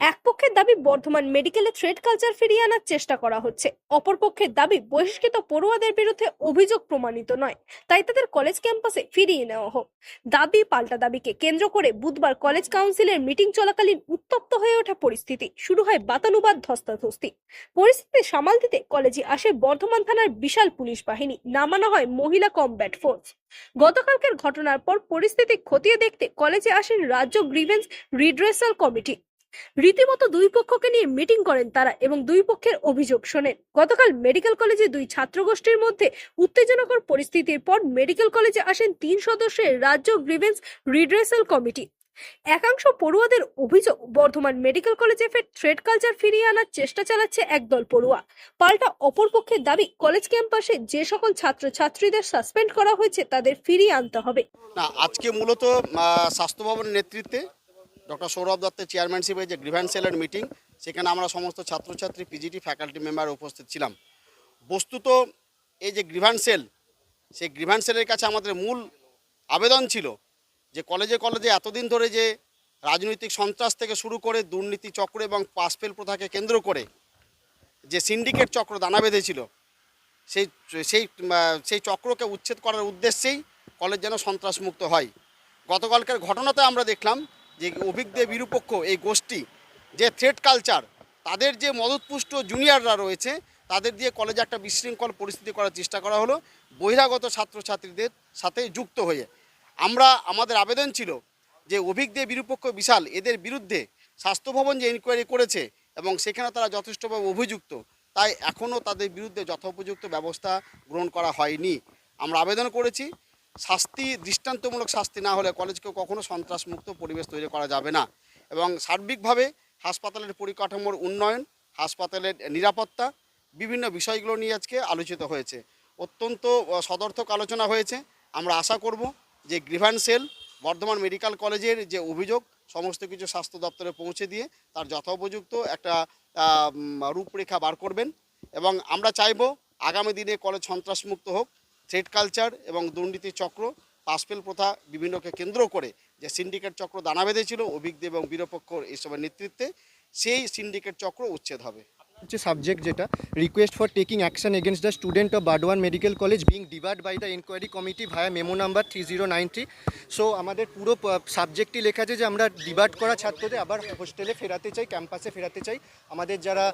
এক পক্ষের দাবি বর্ধমান মেডিকেলে থ্রেড কালচার ফিরিয়ে আনার চেষ্টা করা হচ্ছে। অপর পক্ষের দাবি বহিষ্কৃত পড়ুয়াদের বিরুদ্ধে অভিযোগ প্রমাণিত নয়, তাই তাদের কলেজ ক্যাম্পাসে ফিরিয়ে নেওয়া হোক। দাবি পাল্টা দাবিকে কেন্দ্র করে বুধবার কলেজ কাউন্সিলের মিটিং চলাকালীন উত্তপ্ত হয়ে ওঠা পরিস্থিতি, শুরু হয় বাতানুবাদ ধস্তাধস্তি। পরিস্থিতি সামাল দিতে কলেজে আসে বর্ধমান থানার বিশাল পুলিশ বাহিনী, নামানো হয় মহিলা কমব্যাট ফোর্স। গতকালকের ঘটনার পর পরিস্থিতি খতিয়ে দেখতে কলেজে আসেন রাজ্য গ্রিভেন্স রিড্রেসাল কমিটি। রীতিমতো দুই পক্ষকে নিয়ে মিটিং করেন তারা এবং দুই পক্ষের অভিযোগ শোনেন। গতকাল মেডিকেল কলেজে দুই ছাত্র গোষ্ঠীর মধ্যে উত্তেজনাকর পরিস্থিতির পর মেডিকেল কলেজে আসেন তিন সদস্যের রাজ্য গ্রিভেন্স রিড্রেসাল কমিটি। একাংশ পড়ুয়াদের অভিযোগ, বর্ধমান মেডিকেল কলেজে ফের থ্রেড কালচার ফিরিয়ে আনার চেষ্টা চালাচ্ছে একদল পড়ুয়া। পাল্টা অপরপক্ষের দাবি, কলেজ ক্যাম্পাসে যে সকল ছাত্রছাত্রীদের সাসপেন্ড করা হয়েছে তাদের ফিরিয়ে আনতে হবে। না, আজকে মূলত স্বাস্থ্য ভবনের নেতৃত্বে ডক্টর সৌরভ দত্তের চেয়ারম্যানশিপে যে গ্রিভ্যান্স সেলের মিটিং সেখানে আমরা সমস্ত ছাত্রছাত্রী পিজিটি ফ্যাকাল্টি মেম্বার উপস্থিত ছিলাম। বস্তুত এই যে গ্রিভ্যান্স সেল সেই গ্রিভ্যান্স সেলের কাছে আমাদের মূল আবেদন ছিল যে কলেজে কলেজে এতদিন ধরে যে রাজনৈতিক সন্ত্রাস থেকে শুরু করে দুর্নীতি চক্র এবং পাসপেল প্রথাকে কেন্দ্র করে যে সিন্ডিকেট চক্র দানা বেঁধেছিল, সেই সেই সেই চক্রকে উচ্ছেদ করার উদ্দেশ্যেই কলেজ যেন সন্ত্রাসমুক্ত হয়। গতকালকের ঘটনাতে আমরা দেখলাম যে অভিজ্ঞ বিরূপক্ষ এই গোষ্ঠী, যে থ্রেড কালচার তাদের যে মদতপুষ্ট জুনিয়ররা রয়েছে, তাদের দিয়ে কলেজে একটা বিশৃঙ্খল পরিস্থিতি করার চেষ্টা করা হলো, বহিরাগত ছাত্রছাত্রীদের সাথে যুক্ত হয়ে। আমরা, আমাদের আবেদন ছিল যে অভিজ্ঞ বিরূপক্ষ বিশাল, এদের বিরুদ্ধে স্বাস্থ্যভবন যে ইনকোয়ারি করেছে এবং সেখানে তারা যথেষ্টভাবে অভিযুক্ত, তাই এখনও তাদের বিরুদ্ধে যথোপযুক্ত ব্যবস্থা গ্রহণ করা হয়নি। আমরা আবেদন করেছি শাস্তি, দৃষ্টান্তমূলক শাস্তি না হলে কলেজকে কখনো সন্ত্রাসমুক্ত পরিবেশ তৈরি করা যাবে না। এবং সার্বিকভাবে হাসপাতালের পরিকাঠামোর উন্নয়ন, হাসপাতালের নিরাপত্তা, বিভিন্ন বিষয়গুলো নিয়ে আজকে আলোচিত হয়েছে। অত্যন্ত সদর্থক আলোচনা হয়েছে। আমরা আশা করব যে গ্রিভান্স সেল, বর্ধমান মেডিকেল কলেজের যে অভিযোগ, সমস্ত কিছু স্বাস্থ্য দপ্তরে পৌঁছে দিয়ে তার যথোপযুক্ত একটা রূপরেখা বার করবেন। এবং আমরা চাইব আগামী দিনে কলেজ সন্ত্রাসমুক্ত হোক। থ্রেড কালচার এবং দুর্নীতি চক্র, পাসপেল প্রথা বিভিন্নকে কেন্দ্র করে যে সিন্ডিকেট চক্র দানা বেঁধেছিল, অভিজ্ঞ এবং বীরপক্ষ এইসবের নেতৃত্বে সেই সিন্ডিকেট চক্র উচ্ছেদ হবে। হচ্ছে সাবজেক্ট যেটা। Request for taking action against the student of Burdwan medical college being debarred by the inquiry committee via memo number three zero nine three so আমাদের পুরো সাবজেক্টটি লেখা আছে যে আমরা ডিভার্ট করা ছাত্রদের আবার হোস্টেলে ফেরাতে চাই ক্যাম্পাসে ফেরাতে চাই। আমাদের যারা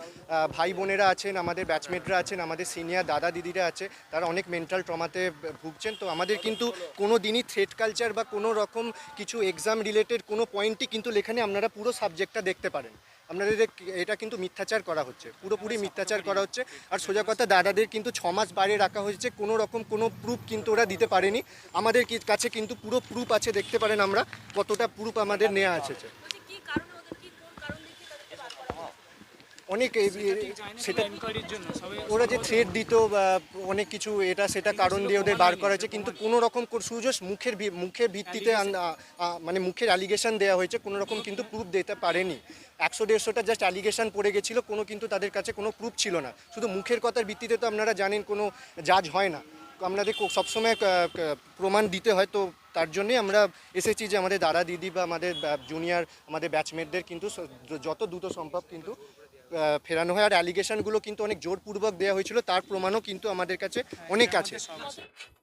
ভাই বোনেরা আছেন, আমাদের ব্যাচমেটরা আছেন, আমাদের সিনিয়র দাদা দিদিরা আছে, তারা অনেক মেন্টাল ট্রমাতে ভুগছেন। তো আমাদের কিন্তু কোনো দিনই থ্রেড কালচার বা কোনো রকম কিছু এক্সাম রিলেটেড কোনো পয়েন্টই কিন্তু লেখানে আপনারা পুরো সাবজেক্টটা দেখতে পারেন। আপনাদের এটা কিন্তু মিথ্যাচার করা হচ্ছে, পুরোপুরি মিথ্যাচার করা হচ্ছে। আর সোজা কথা, দাদাদের কিন্তু ছ মাস বাইরে রাখা হয়েছে, কোনো রকম কোনো প্রুফ কিন্তু ওরা দিতে পারেনি। আমাদের কাছে কিন্তু পুরো প্রুফ আছে, দেখতে পারেন আমরা কতটা প্রুফ আমাদের নেওয়া আছে। অনেক সেটা জন্য ওরা যে থ্রেড দিত বা অনেক কিছু এটা সেটা কারণ দিয়ে ওদের বার করা হয়েছে কিন্তু কোনো রকম শুধু মুখের মুখের ভিত্তিতে মানে মুখের অ্যালিগেশন দেওয়া হয়েছে কোনো রকম কিন্তু প্রুফ দিতে পারেনি। একশো দেড়শোটা জাস্ট অ্যালিগেশন পড়ে গেছিল কোনো কিন্তু তাদের কাছে কোনো প্রুফ ছিল না। শুধু মুখের কথার ভিত্তিতে তো আপনারা জানেন কোনো জাজ হয় না। আপনাদের সবসময় প্রমাণ দিতে হয় তো তার জন্যই আমরা এসেছি যে আমাদের দাদা দিদি বা আমাদের জুনিয়র আমাদের ব্যাচমেটদের কিন্তু যত দ্রুত সম্ভব কিন্তু ফেরানো হয়। আর অ্যালিগেশনগুলো কিন্তু অনেক জোরপূর্বক দেওয়া হয়েছিল। তার প্রমাণও কিন্তু আমাদের কাছে অনেক আছে।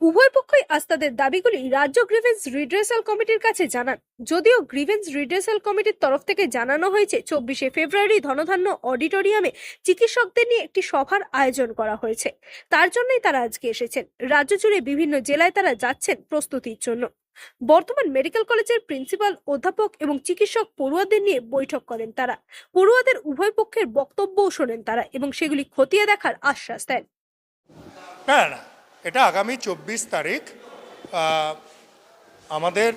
উভয় পক্ষই আজ তাদের দাবিগুলি রাজ্য গ্রিভেন্স রিড্রেসাল কমিটির কাছে জানান। যদিও গ্রিভেন্স রিড্রেসাল কমিটির তরফ থেকে জানানো হয়েছে চব্বিশে ফেব্রুয়ারি ধনধান্য অডিটোরিয়ামে চিকিৎসকদের নিয়ে একটি সভার আয়োজন করা হয়েছে। তার জন্যই তারা আজকে এসেছেন। রাজ্য জুড়ে বিভিন্ন জেলায় তারা যাচ্ছেন প্রস্তুতির জন্য। বর্তমান মেডিকেল কলেজের প্রিন্সিপাল, অধ্যাপক এবং চিকিৎসক পড়ুয়াদের নিয়ে বৈঠক করেন তারা। পড়ুয়াদের উভয় পক্ষের বক্তব্যও শোনেন তারা এবং সেগুলি খতিয়ে দেখার আশ্বাস দেন। না না, এটা আগামী চব্বিশ তারিখ আমাদের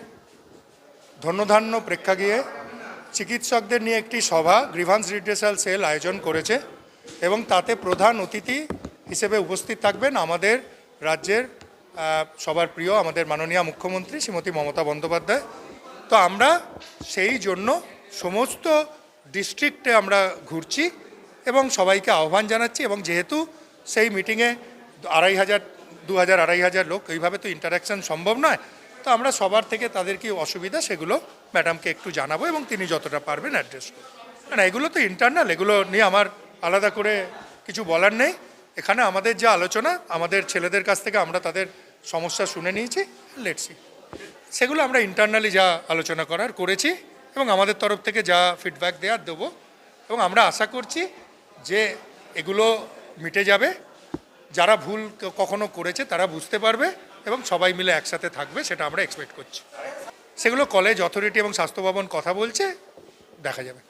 ধন্যধান্য প্রেক্ষাগৃহে চিকিৎসকদের নিয়ে একটি সভা, গ্রিভান্স রিড্রেসাল সেল আয়োজন করেছে এবং তাতে প্রধান অতিথি হিসেবে উপস্থিত থাকবেন আমাদের রাজ্যের সবার প্রিয় আমাদের মাননীয় মুখ্যমন্ত্রী শ্রীমতী মমতা বন্দ্যোপাধ্যায়। তো আমরা সেই জন্য সমস্ত ডিস্ট্রিক্টে আমরা ঘুরছি এবং সবাইকে আহ্বান জানাচ্ছি এবং যেহেতু সেই মিটিংয়ে আড়াই হাজার, দু হাজার, আড়াই হাজার লোক, এইভাবে তো ইন্টারাকশন সম্ভব নয়, তো আমরা সবার থেকে তাদের কি অসুবিধা সেগুলো ম্যাডামকে একটু জানাব এবং তিনি যতটা পারবেন অ্যাড্রেস না এগুলো তো ইন্টারনাল এগুলো নিয়ে আমার আলাদা করে কিছু বলার নেই। এখানে আমাদের যে আলোচনা, আমাদের ছেলেদের কাছ থেকে আমরা তাদের সমস্যা শুনে নিয়েছি লেটসি সেগুলো আমরা ইন্টারনালি যা আলোচনা করার করেছি এবং আমাদের তরফ থেকে যা ফিডব্যাক দেওয়ার দেবো এবং আমরা আশা করছি যে এগুলো মিটে যাবে। যারা ভুল কখনো করেছে তারা বুঝতে পারবে এবং সবাই মিলে একসাথে থাকবে, সেটা আমরা এক্সপেক্ট করছি। সেগুলো কলেজ অথরিটি এবং স্বাস্থ্য ভবন কথা বলছে, দেখা যাবে।